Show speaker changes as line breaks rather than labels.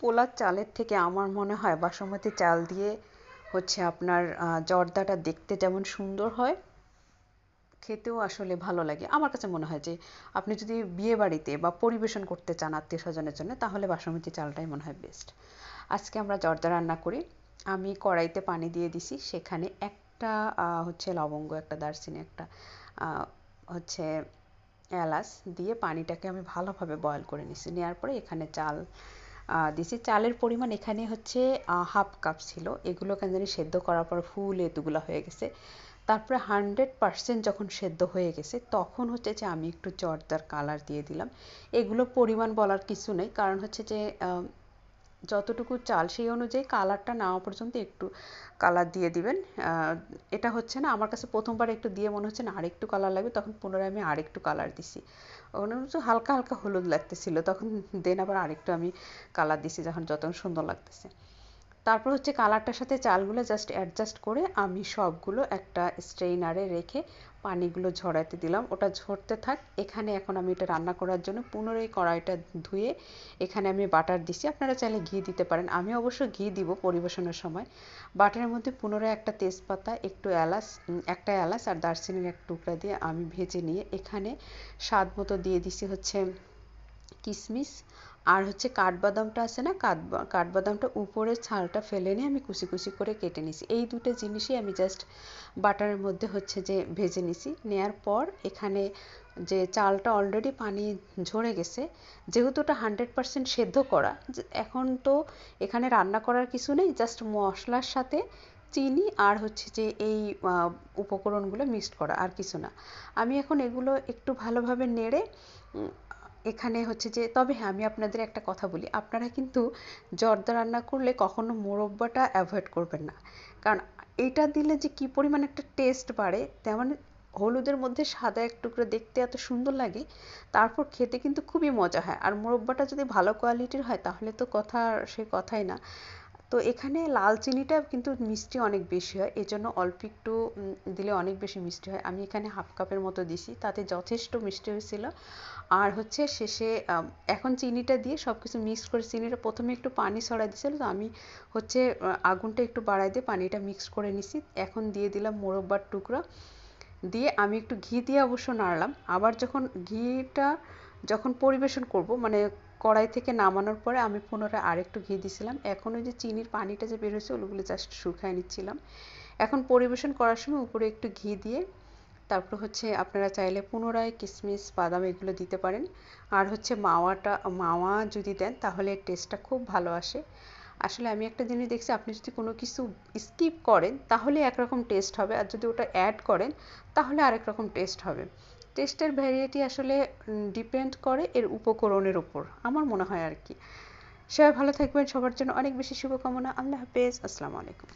পোলার চালের থেকে আমার মনে হয় বাসমতি চাল দিয়ে হচ্ছে আপনার জর্দাটা দেখতে যেমন সুন্দর হয়, খেতেও আসলে ভালো লাগে। আমার কাছে মনে হয় যে আপনি যদি বিয়ে বাড়িতে বা পরিবেশন করতে চান আত্মীয় স্বজনের জন্য, তাহলে বাসমতি চালটাই মনে হয় বেস্ট আজকে আমরা জর্দা রান্না করি। আমি কড়াইতে পানি দিয়ে দিছি। সেখানে একটা হচ্ছে লবঙ্গ, একটা দারচিনি, একটা হচ্ছে এলাচ দিয়ে পানিটাকে আমি ভালোভাবে বয়ল করে নিছি। নেওয়ার পরে এখানে চাল দিছি চালের পরিমাণ এখানে হচ্ছে হাফ কাপ ছিল। এগুলো কেন জানি সেদ্ধ করার পর ফুল এতগুলো হয়ে গেছে। তারপরে হান্ড্রেড পারসেন্ট যখন সেদ্ধ হয়ে গেছে, তখন হচ্ছে যে আমি একটু জর্দার কালার দিয়ে দিলাম। এগুলো পরিমাণ বলার কিছু নেই। কারণ হচ্ছে যে যতটুকু চাল সেই অনুযায়ী কালারটা নেওয়া পর্যন্ত একটু কালার দিয়ে দিবেন। এটা হচ্ছে না, আমার কাছে প্রথমবার একটু দিয়ে মনে হচ্ছে না আরেকটু কালার লাগবে, তখন পুনরায় আমি আরেকটু কালার দিছি। হচ্ছে হালকা হালকা হলুদ লাগতেছিল, তখন দেন আবার আরেকটু আমি কালার দিছি যখন যত সুন্দর লাগতেছে। তারপর হচ্ছে কালারটার সাথে চালগুলো জাস্ট অ্যাডজাস্ট করে আমি সবগুলো একটা স্ট্রেইনারে রেখে পানিগুলো ঝরাতে দিলাম। ওটা ঝরতে থাক। এখানে এখন আমি এটা রান্না করার জন্য পুনরায় কড়াইটা ধুয়ে এখানে আমি বাটার দিছি। আপনারা চাইলে ঘি দিতে পারেন। আমি অবশ্য ঘি দিব পরিবেশনের সময়। বাটারের মধ্যে পুনরায় একটা তেজপাতা, একটু এলাচ একটা এলাচ আর দারচিনির এক টুকরা দিয়ে আমি ভেজে নিয়ে এখানে স্বাদ মতো দিয়ে দিছি হচ্ছে কিশমিশ আর হচ্ছে কাঠবাদামটা আছে না কাঠবাদামটা উপরের ছালটা ফেলে নিয়ে আমি কুচি কুচি করে কেটে নিছি। এই দুটো জিনিসই আমি জাস্ট বাটারের মধ্যে হচ্ছে যে ভেজে নিছি। নেয়ার পর এখানে যে চালটা অলরেডি পানি ঝরে গেছে, যেহেতু ওটা হান্ড্রেড পারসেন্ট সেদ্ধ করা এখন তো এখানে রান্না করার কিছু নেই জাস্ট মশলার সাথে চিনি আর হচ্ছে যে এই উপকরণগুলো মিক্সড করা, আর কিছু না। আমি এখন এগুলো একটু ভালোভাবে নেড়ে এখানে হচ্ছে যে, তবে হ্যাঁ আমি আপনাদের একটা কথা বলি। আপনারা কিন্তু জর্দা রান্না করলে কখনো মোরব্বাটা অ্যাভয়েড করবেন না। কারণ এটা দিলে যে কি পরিমাণ একটা টেস্ট বাড়ে, তেমন হলুদের মধ্যে সাদা এক টুকরো দেখতে এত সুন্দর লাগে, তারপর খেতে কিন্তু খুবই মজা হয়। আর মোরব্বাটা যদি ভালো কোয়ালিটির হয়, তাহলে তো কথা সে কথাই না। তো এখানে লাল চিনিটা কিন্তু মিষ্টি অনেক বেশি হয়, এজন্য অল্প একটু দিলে অনেক বেশি মিষ্টি হয়। আমি এখানে হাফ কাপের মতো দিছি, তাতে যথেষ্ট মিষ্টি হয়েছিল। আর হচ্ছে শেষে এখন চিনিটা দিয়ে সব কিছু মিক্স করে চিনিটা প্রথমে একটু পানি ছড়াই দিয়েছিল, তো আমি হচ্ছে আগুনটা একটু বাড়াই দিয়ে পানিটা মিক্স করে নিছি। এখন দিয়ে দিলাম মোরব্বার টুকরা। দিয়ে আমি একটু ঘি দিয়ে অবশ্য নাড়লাম। আবার যখন ঘিটা যখন পরিবেশন করব মানে কড়াই থেকে নামানোর পরে আমি পুনরায় আরেকটু ঘি দিয়েছিলাম। এখন ওই যে চিনির পানিটা যে বের হয়েছে, ওগুলো জাস্ট শুকায় নিচ্ছিলাম। এখন পরিবেশন করার সময় উপরে একটু ঘি দিয়ে তারপর হচ্ছে আপনারা চাইলে পুনরায় কিশমিশ বাদাম এগুলো দিতে পারেন। আর হচ্ছে মাওয়াটা, মাওয়া যদি দেন তাহলে টেস্টটা খুব ভালো আসে। আসলে আমি একটা জিনিস দেখছি, আপনি যদি কোনো কিছু স্কিপ করেন তাহলে একরকম টেস্ট হবে। আর যদি ওটা অ্যাড করেন তাহলে আরেক রকম টেস্ট হবে। টেস্টের ভ্যারিয়েটি আসলে ডিপেন্ড করে এর উপকরণের উপর। আমার মনে হয় আর কি। সবাই ভালো থাকবেন। সবার জন্য অনেক বেশি শুভকামনা। আল্লাহ হাফেজ। আসসালামু আলাইকুম।